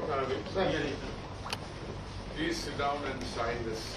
Kanavi. Please sit down and sign this.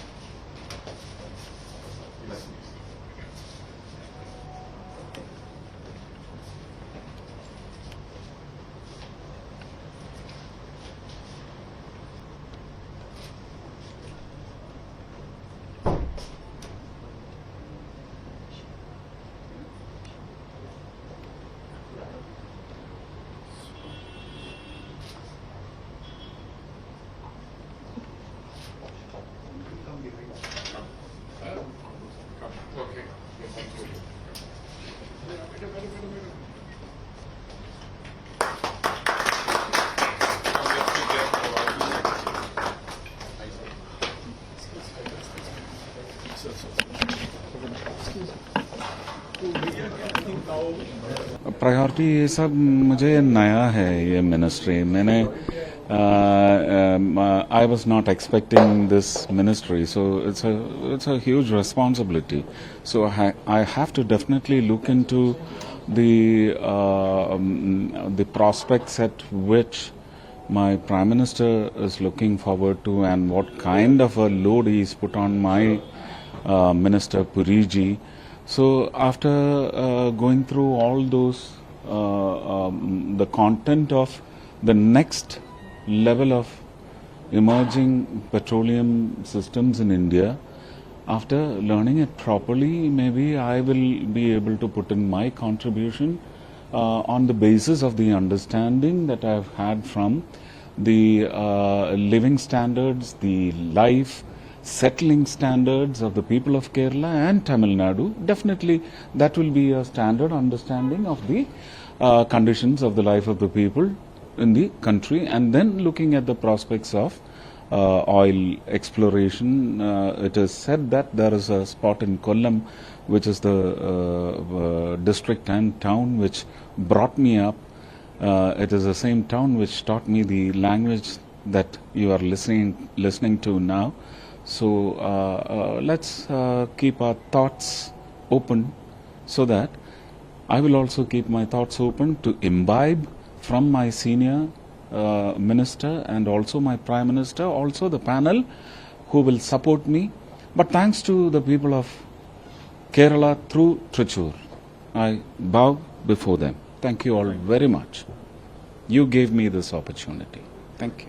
Priority ये सब मुझे नया है ये मिनिस्ट्री मैंने I was not expecting this ministry so it's it's a huge responsibility so I, I have to definitely look into the uh, um, the prospects at which my prime minister is looking forward to and what kind of a load he is put on my uh, minister Puriji. so after uh, going through all those, uh, um, the content of the next level of emerging petroleum systems in India, after learning it properly, maybe I will be able to put in my contribution uh, on the basis of the understanding that I've had from the uh, living standards, the life settling standards of the people of Kerala and Tamil Nadu. Definitely, that will be a standard understanding of the uh, conditions of the life of the people in the country, and then looking at the prospects of uh, oil exploration. Uh, it is said that there is a spot in Kollam, which is the uh, uh, district and town which brought me up. Uh, it is the same town which taught me the language that you are listening listening to now. So uh, uh, let's uh, keep our thoughts open, so that I will also keep my thoughts open to imbibe from my senior uh, minister and also my prime minister, also the panel who will support me. But thanks to the people of Kerala through Trichur, I bow before them. Thank you all very much. You gave me this opportunity. Thank you.